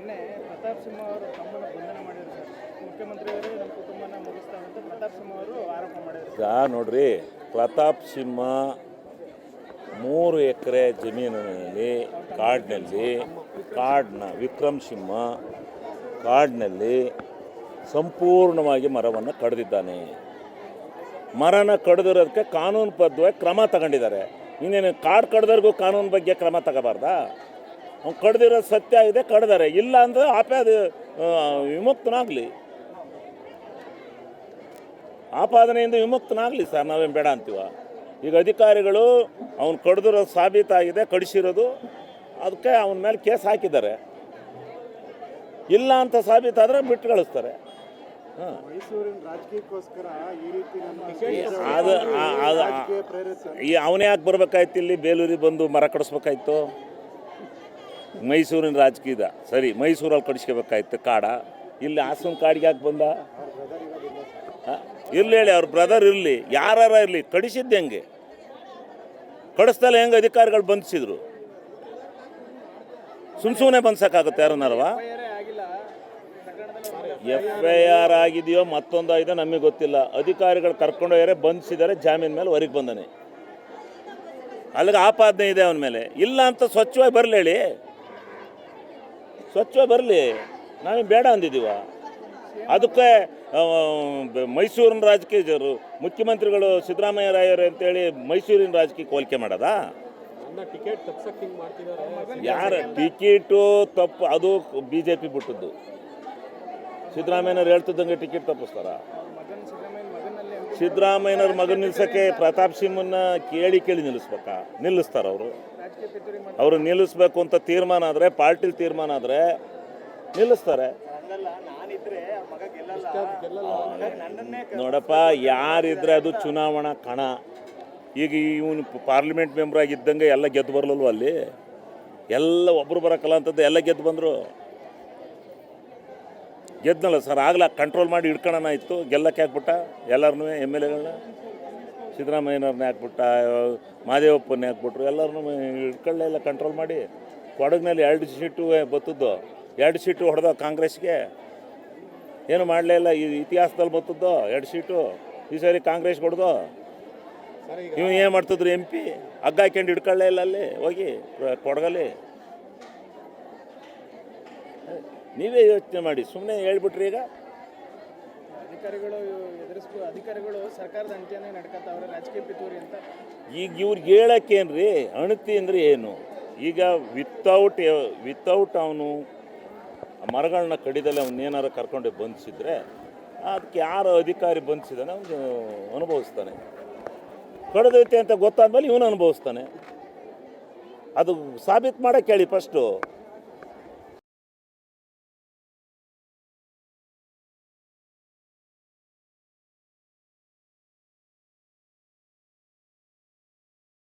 ಮೊನ್ನೆ ಪ್ರತಾಪ್ ಸಿಂಹ ಅವರು ತಮ್ಮನ್ನು ಬಂಧನ ಮಾಡಿದ್ರು ಸರ್. ಮುಖ್ಯಮಂತ್ರಿಯವರೇ ನಮ್ಮ ಕುಟುಂಬನ ಮುಗಿಸ್ತಾರೆ ಅಂತ ಪ್ರತಾಪ್ ಸಿಂಹ ಅವರು ಆರೋಪ ಮಾಡಿದ್ರು. ಈಗ ನೋಡ್ರಿ, ಪ್ರತಾಪ್ ಸಿಂಹ ಮೂರು ಎಕರೆ ಜಮೀನಿನಲ್ಲಿ, ಕಾಡಿನಲ್ಲಿ, ಕಾಡಿನ ವಿಕ್ರಮ್ ಸಿಂಹ ಕಾಡಿನಲ್ಲಿ ಸಂಪೂರ್ಣವಾಗಿ ಮರವನ್ನು ಕಡಿದಿದ್ದಾನೆ. ಮರನ ಕಡಿದಿರೋದಕ್ಕೆ ಕಾನೂನು ಬದ್ಧವಾಗಿ ಕ್ರಮ ತಗೊಂಡಿದ್ದಾರೆ. ಇನ್ನೇನು ಕಾಡು ಕಡ್ದವ್ರಿಗೂ ಕಾನೂನು ಬಗ್ಗೆ ಕ್ರಮ ತಗೋಬಾರ್ದಾ? ಅವ್ನು ಕಡ್ದಿರೋದು ಸತ್ಯ ಆಗಿದೆ ಕಡ್ದಾರೆ. ಇಲ್ಲ ಅಂದರೆ ಆಪೆ ಅದು ವಿಮುಕ್ತನಾಗಲಿ. ಆಪಾದನೆಯಿಂದ ವಿಮುಕ್ತನಾಗಲಿ ಸರ್ ನಾವೇನು ಬೇಡ ಅಂತೀವ. ಈಗ ಅಧಿಕಾರಿಗಳು ಅವ್ನು ಕಡ್ದಿರೋ ಸಾಬೀತಾಗಿದೆ ಕಡಿಸಿರೋದು ಅದಕ್ಕೆ ಅವನ ಮೇಲೆ ಕೇಸ್ ಹಾಕಿದ್ದಾರೆ. ಇಲ್ಲ ಅಂತ ಸಾಬೀತಾದರೆ ಬಿಟ್ಟು ಕಳಿಸ್ತಾರೆ ಹಾಂ. ಮೈಸೂರಿನ ರಾಜಕೀಯಕ್ಕೋಸ್ಕರ ಈ ರೀತಿ ನಮ್ಮ ಅದು ಅವನೇ ಯಾಕೆ ಬರ್ಬೇಕಾಯ್ತು ಇಲ್ಲಿ? ಬೇಲೂರಿಗೆ ಬಂದು ಮರ ಕಡಿಸ್ಬೇಕಾಯ್ತು ಮೈಸೂರಿನ ರಾಜಕೀಯದ ಸರಿ, ಮೈಸೂರಲ್ಲಿ ಕಡಿಸ್ಕೋಬೇಕಾಯ್ತು ಕಾಡ. ಇಲ್ಲಿ ಹಾಸನ ಕಾಡಿಗೆ ಯಾಕೆ ಬಂದ? ಇಲ್ಲಿ ಹೇಳಿ, ಅವ್ರ ಬ್ರದರ್ ಇರಲಿ ಯಾರು ಇರಲಿ ಕಡಿಸಿದ್ದು ಹೆಂಗೆ? ಕಡಿಸ್ದಲ್ಲ ಹೆಂಗೆ ಅಧಿಕಾರಿಗಳು ಬಂಧಿಸಿದ್ರು? ಸುಮ್ ಸುಮ್ಮನೆ ಬಂದ್ಸಕ್ಕಾಗುತ್ತೆ ಯಾರನ್ನಾರವ? ಎಫ್ ಐ ಆರ್ ಆಗಿದೆಯೋ ಮತ್ತೊಂದು ಆಗಿದೆ ನಮಗೆ ಗೊತ್ತಿಲ್ಲ. ಅಧಿಕಾರಿಗಳು ಕರ್ಕೊಂಡು ಹೋಗ್ಯಾರೆ, ಬಂಧಿಸಿದ್ದಾರೆ, ಜಾಮೀನ್ ಮೇಲೆ ಹೊರಗೆ ಬಂದನೆ. ಅಲ್ಲಿಗೆ ಆಪಾದನೆ ಇದೆ ಅವನ ಮೇಲೆ. ಇಲ್ಲ ಅಂತ ಸ್ವಚ್ಛವಾಗಿ ಬರಲಿ ಹೇಳಿ ಸ್ವಚ್ಛವಾಗಿ ಬರಲಿ. ನಾವೇನು ಬೇಡ ಅಂದಿದ್ದೀವ? ಅದಕ್ಕೆ ಮೈಸೂರಿನ ರಾಜಕೀಯರು ಮುಖ್ಯಮಂತ್ರಿಗಳು ಸಿದ್ದರಾಮಯ್ಯ ರಾಯರು ಅಂತೇಳಿ ಮೈಸೂರಿನ ರಾಜಕೀಯಕ್ಕೆ ಹೋಲಿಕೆ ಮಾಡೋದಾ? ಟಿಕೆಟ್ ಯಾರ ಟಿಕೆಟು ತಪ್ಪು ಅದು ಬಿ ಜೆ ಪಿ ಬಿಟ್ಟದ್ದು. ಸಿದ್ದರಾಮಯ್ಯನವ್ರು ಹೇಳ್ತಿದ್ದಂಗೆ ಟಿಕೆಟ್ ತಪ್ಪಿಸ್ತಾರ ಮಗನ್ ಸಿದ್ದರಾಮಯ್ಯ ಮಗನಲ್ಲಿ ಅಂತಿಮ ಸಿದ್ದರಾಮಯ್ಯನವ್ರ ಮಗನ ನಿಲ್ಸಕ್ಕೆ ಪ್ರತಾಪ್ ಸಿಂಹನ್ನ ಕೇಳಿ ಕೇಳಿ ನಿಲ್ಲಿಸ್ಬೇಕಾ? ನಿಲ್ಲಿಸ್ತಾರ ಅವರು. ಅವರು ನಿಲ್ಲಿಸ್ಬೇಕು ಅಂತ ತೀರ್ಮಾನ ಆದರೆ, ಪಾರ್ಟಿಲಿ ತೀರ್ಮಾನ ಆದರೆ ನಿಲ್ಲಿಸ್ತಾರೆ. ನೋಡಪ್ಪ, ಯಾರಿದ್ರೆ ಅದು ಚುನಾವಣಾ ಕಣ. ಈಗ ಇವನು ಪಾರ್ಲಿಮೆಂಟ್ ಮೆಂಬರ್ ಆಗಿದ್ದಂಗೆ ಎಲ್ಲ ಗೆದ್ದು ಬರಲಲ್ವ ಅಲ್ಲಿ? ಎಲ್ಲ ಒಬ್ಬರು ಬರೋಕ್ಕಲ್ಲ ಅಂತದ್ದು ಎಲ್ಲ ಗೆದ್ದು ಬಂದರು. ಗೆದ್ನಲ್ಲ ಸರ್ ಆಗಲ ಕಂಟ್ರೋಲ್ ಮಾಡಿ ಹಿಡ್ಕೊಳ್ಳೋಣ ಇತ್ತು ಗೆಲ್ಲಕ್ಕೆ ಹಾಕ್ಬಿಟ್ಟ ಎಲ್ಲರನ್ನೂ ಎಂ ಎಲ್ ಎಗಳನ್ನ ಸಿದ್ದರಾಮಯ್ಯನವ್ರನ್ನೇ ಹಾಕ್ಬಿಟ್ಟ ಮಾದೇವಪ್ಪನ್ನೇ ಹಾಕ್ಬಿಟ್ರು ಎಲ್ಲರನ್ನೂ ಹಿಡ್ಕೊಳ್ಳೇ ಎಲ್ಲ ಕಂಟ್ರೋಲ್ ಮಾಡಿ ಕೊಡಗಿನಲ್ಲಿ ಎರಡು ಸೀಟು ಬತ್ತದ್ದು ಎರಡು ಸೀಟು ಹೊಡೆದ ಕಾಂಗ್ರೆಸ್ಗೆ. ಏನು ಮಾಡಲೇ ಇಲ್ಲ ಈ ಇತಿಹಾಸದಲ್ಲಿ ಬತ್ತದ್ದು ಎರಡು ಸೀಟು ಈ ಸಾರಿ ಕಾಂಗ್ರೆಸ್ ಹೊಡೆದು. ಇವನು ಏನು ಮಾಡ್ತಿದ್ರು ಎಂ ಪಿ ಹಗ್ಗ ಹಾಕ್ಯಂಡು ಹಿಡ್ಕೊಳ್ಳೇ ಇಲ್ಲ ಅಲ್ಲಿ ಹೋಗಿ ಕೊಡಗಲ್ಲಿ. ನೀವೇ ಯೋಚನೆ ಮಾಡಿ ಸುಮ್ಮನೆ ಹೇಳ್ಬಿಟ್ರಿ ಈಗ. ಅಧಿಕಾರಿಗಳು ಎದುರಿಸ್ಕೊ ಅಧಿಕಾರಿಗಳು ಸರ್ಕಾರದ ಅಂತ್ಯನೇ ನಡ್ಕತ್ತವ್ರೆ ರಾಜಕೀಯ ಪಿತೂರಿ ಅಂತ. ಈಗ ಇವ್ರಿಗೆ ಹೇಳಕ್ಕೇನ್ರಿ? ಅಣತಿ ಅಂದರೆ ಏನು? ಈಗ ವಿತೌಟ್ ವಿತೌಟ್ ಅವನು ಮರಗಳನ್ನ ಕಡಿದಲ್ಲಿ ಅವ್ನು ಏನಾರು ಕರ್ಕೊಂಡು ಬಂಧಿಸಿದ್ರೆ ಅದಕ್ಕೆ ಯಾರು ಅಧಿಕಾರಿ ಬಂಧಿಸಿದಾನೆ ಅವನು ಅನುಭವಿಸ್ತಾನೆ. ಕಡಿದೈತೆ ಅಂತ ಗೊತ್ತಾದ್ಮೇಲೆ ಇವನು ಅನುಭವಿಸ್ತಾನೆ. ಅದು ಸಾಬೀತು ಮಾಡೋಕ್ಕೇಳಿ ಹೇಳಿ ಫಸ್ಟು